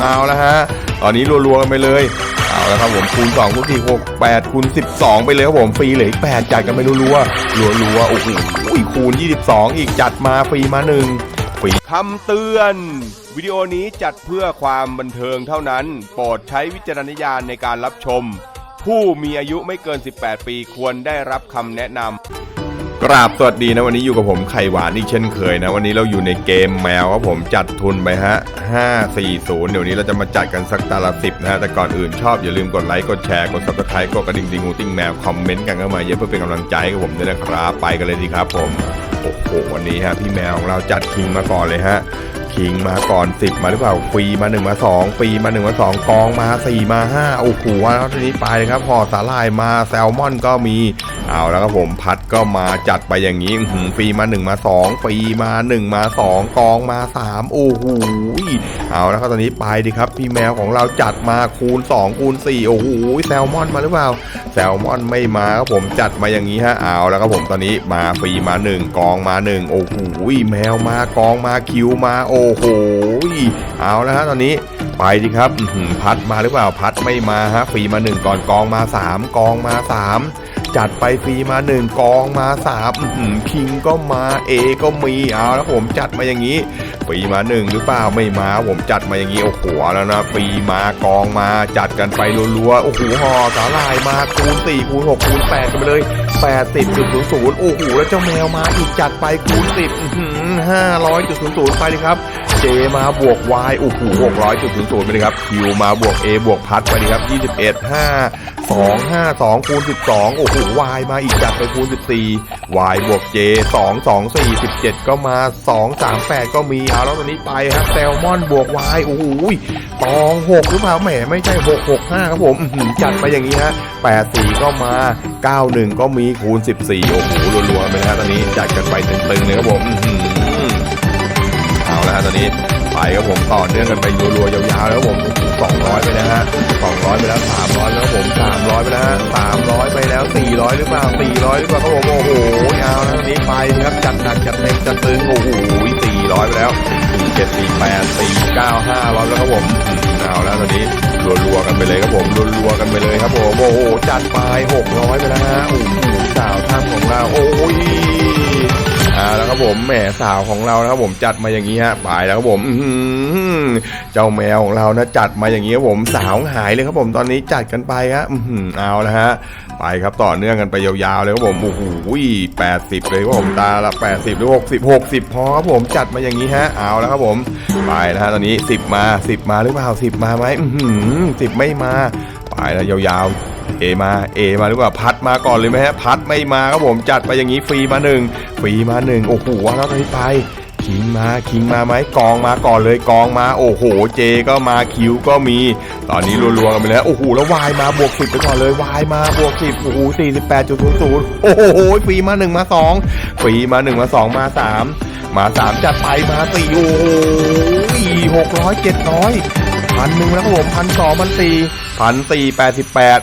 เอาแล้วฮะ ตอนนี้รัวๆกันไปเลย เอาแล้วครับผมคูณ2คูณ4 6 8คูณ12 ไปเลยครับผมฟรีเหลืออีก8จัดกันไปรัวๆรัวๆโอ้โหคูณ 22 อีกจัดมาฟรีมาหนึ่งฟรีคำเตือน วิดีโอนี้จัดเพื่อความบันเทิงเท่านั้น โปรดใช้วิจารณญาณในการรับชม ผู้มีอายุไม่เกิน 18 ปีควรได้รับคำแนะนำ กราบสวัสดีนะวันนี้อยู่กับผมไข่หวานอีกเช่นเคยนะวันนี้เราอยู่ในเกมแมวครับผมจัดทุนไปฮะ540 เดี๋ยวนี้เราจะมาจัดกันสักตาละสิบนะฮะแต่ก่อนอื่นชอบอย่าลืมกดไลค์กดแชร์กด subscribe กดกระดิ่งดิงูติ้งแมวคอมเมนต์กันเข้ามาเยอะเพื่อเป็นกำลังใจให้กับผมด้วยนะครับไปกันเลยดีครับผมโอ้โหวันนี้ฮะพี่แมวของเราจัดคิงมาก่อนเลยฮะ คิงมาก่อน 10 มาหรือเปล่าฟรีมา 1 มา2ฟรีมา 1 มา 2 กองมา 4 มา 5 โอ้โหแล้วทีนี้ไปเลยครับห่อสาลายมาแซลมอนก็มี เอาแล้วครับผมพัดก็มาจัดไปอย่างนี้หือฟรีมา 1 มา2ฟรีมา 1 มา 2 กองมา 3 โอ้โหเอาแล้วครับตอนนี้ไปดีครับ พี่แมวของเราจัดมาคูณ 2 คูณ 4 โอ้โหแซลมอนมาหรือเปล่าแซลมอนไม่มาครับผมจัดมาอย่างนี้ฮะเอาแล้วครับผมตอนนี้มาฟรีมา 1 กองมา 1 โอ้โหแมวมากองมาคิวมาโอ้โหเอาแล้วฮะตอนนี้ไปดีครับพัดมาหรือเปล่าพัดไม่มาฮะฟรีมา 1 ก่อนกองมา 3 กองมา 3 จัดไปฟรีมา1กองมา3อื้อหือคิงก็มาเอก็มีเอาแล้วผมจัดมาอย่างนี้ฟรีมา1หรือเปล่าไม่มาผมจัดมาอย่างนี้โอ้โหแล้วนะฟรีมากองมาจัดกันไปรัวๆโอ้โหห่อสาลายมาคูณ4คูณ6คูณ8กันไปเลย80.00โอ้โหแล้วเจ้าแมวมาอีกจัดไปคูณ10อื้าร้อหือ500.00ไปเลยครับ เจมาบวก Y โอ้โหหกร้อยจุดศูนย์ศูนย์ไปเลยครับ Q มาบวก A บวกพัดไปเลยครับยี่สิบเอ็ดห้าสองห้าสองคูณสิบสองโอ้โห Y มาอีกจัดไปคูณสิบสี่ Y บวก J สองสองสี่สิบเจ็ดก็มาสองสามแปดก็มีเอาแล้วตอนนี้ไปครับแซลมอนบวก Y โอ้โหตองหกหรือเปล่าแหมไม่ใช่หกหกห้าครับผมจัดไปอย่างนี้ฮะแปดสี่ก็มาเก้าหนึ่งก็มีคูณสิบสี่โอ้โหรัวๆไปนะตอนนี้จัดกันไปตึงๆเลยครับผม อื้อหือเอาละฮะตอนนี้ไปครับผมต่อเนื่องกันไปรัวๆยาวๆแล้วผมสองร้อยไปนะฮะสองร้อยไปแล้วสามร้อยแล้วผมสามร้อยไปแล้วสามร้อยไปแล้วสี่ร้อยหรือเปล่าสี่ร้อยหรือเปล่าครับผมโอ้โหเอาแล้วตอนนี้ไปครับจัดหนักจัดเต็มจัดตึงโอ้โหสี่ร้อยไปแล้วสี่เจ็ดสี่แปดสี่เก้าห้าร้อยแล้วครับผมเอาแล้วตอนนี้รัวๆกันไปเลยครับผมรัวๆกันไปเลยครับผมโอ้โหจัดไปหกร้อยไปแล้วฮะโอ้โหสาวท่ามของเราโอ้ย แล้วครับผมแหมสาวของเรานะครับผมจัดมาอย่างนี้ฮะไปแล้วครับผมเจ้าแมวของเรานะจัดมาอย่างนี้ครับผมสาวหายเลยครับผมตอนนี้จัดกันไปฮะอื้อหือเอาแล้วฮะไปครับต่อเนื่องกันไปยาวๆเลยครับผมโอ้โหแปดสิบเลยครับผมตาละแปดสิบหรือหกสิบหกสิบพอครับผมจัดมาอย่างนี้ฮะเอาแล้วครับผมไปนะฮะตอนนี้สิบมาสิบมาหรือเปล่าสิบมาไหมอื้อหือสิบไม่มาไปแล้วยาวๆ เอมาเอมาหรือเปล่าพัดมาก่อนเลยไหมฮะพัดไม่มาครับผมจัดไปอย่างนี้ฟรีมาหนึ่งฟรีมาหนึ่งโอ้โหว่าแล้วตอนนี้ไปคิงมาคิงมาไหมกองมาก่อนเลยกองมาโอ้โหเจก็มาคิวก็มี ตอนนี้รัวๆกันไปแล้วโอ้โหแล้ววายมาบวกสิบไปก่อนเลยวายมาบวกสิบโอ้โหสี่สิบแปดจุดศูนย์ศูนย์โอ้โหฟรีมาหนึ่งมาสองฟรีมาหนึ่งมาสองมาสามมาสามจัดไปมาสี่โอ้โหหกร้อยเจ็ดร้อย พันหนึ่งแล้วครับผมพันสองพันสี่พันสี่แปดสิบแปด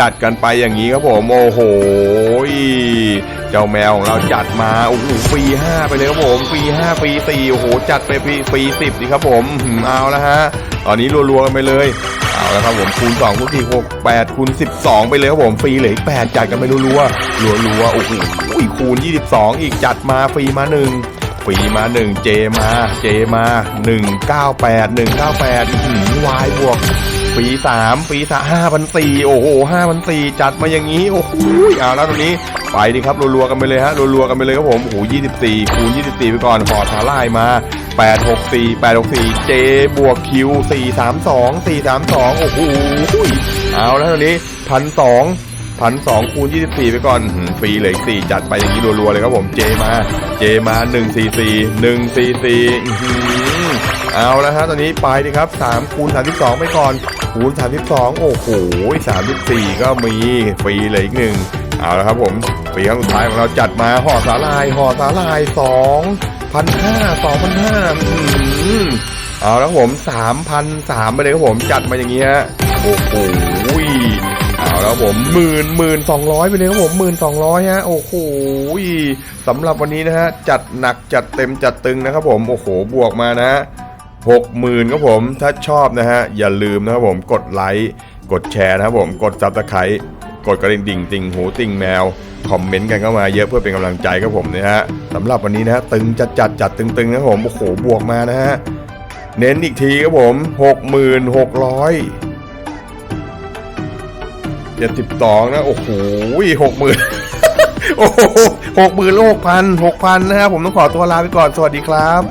จัดกันไปอย่างนี้ครับผมโอ้โหเจ้าแมวของเราจัดมาโอ้โหฟีห้าไปเลยครับผมฟีห้าฟีสี่โอ้โหจัดไปฟีฟีสิบสิครับผมเอาละฮะตอนนี้รัวๆกันไปเลยเอาละครับผมคูณสองคูณ4 6 8คูณสิบสองไปเลยครับผมฟรีเหลืออีก8จัดกันไปรัวๆรัวๆโอ้โหคูณยี่สิบสองอีกจัดมาฟรีมาหนึ่ง ปีมา 1 เจมาเจมา 198 198วายบวกปีสามปีสาห้าพันสี่โอ้โหห้าพันสี่จัดมาอย่างนี้ โอ้โหเอาแล้วตรงนี้ ไปดิครับรัวๆกันไปเลยฮะรัวๆกันไปเลยครับผมโอ้โหยี่สิบสี่คูณยี่สิบสี่ไปก่อนห่อสาลายมาแปดหกสี่แปดหกสี่เจบวกคิวสี่สามสองสี่สามสองโอ้โหเอาแล้วตรงนี้พันสอง พันสองคูณยี่สิบสี่ไปก่อนอื้อหือฟรีเลยสี่จัดไปอย่างนี้รัวๆเลยครับผมเจมาเจมาหนึ่งสี่สี่หนึ่งสี่สี่เอาแล้วฮะตอนนี้ไปดีครับสามคูณสามสิบสองไปก่อนคูณสามสิบสองโอ้โหสามสิบสี่ก็มีฟรีเลยอีกหนึ่งเอาแล้วครับผมฟรีครั้งสุดท้ายของเราจัดมาห่อสาลายห่อสาลายสองพันห้าสองพันห้าเอาแล้วครับผมสามพันสามไปเลยครับผมจัดมาอย่างนี้ฮะโอ้โห เอาแล้วผมหมื่นหมื่นสองร้อยไปเลยครับผมหมื่นสองร้อยฮะโอ้โหสำหรับวันนี้นะฮะจัดหนักจัดเต็มจัดตึงนะครับผมโอ้โหบวกมานะฮะ60,000ครับผมถ้าชอบนะฮะอย่าลืมนะครับผมกดไลค์กดแชร์นะครับผมกดซับสไครต์กดกระดิ่งดิ่งติ่งหูติ่งแมวคอมเมนต์กันเข้ามาเยอะเพื่อเป็นกำลังใจครับผมนะฮะสำหรับวันนี้นะฮะตึงจัดจัดจัดตึงๆนะครับผมโอ้โหบวกมานะฮะเน้นอีกทีครับผม เจ็ดสิบสองนะ โอ้โหหกหมื่นโอ้โหหกหมื่นหกพันหกพันนะครับ ผมต้องขอตัวลาไปก่อน สวัสดีครับ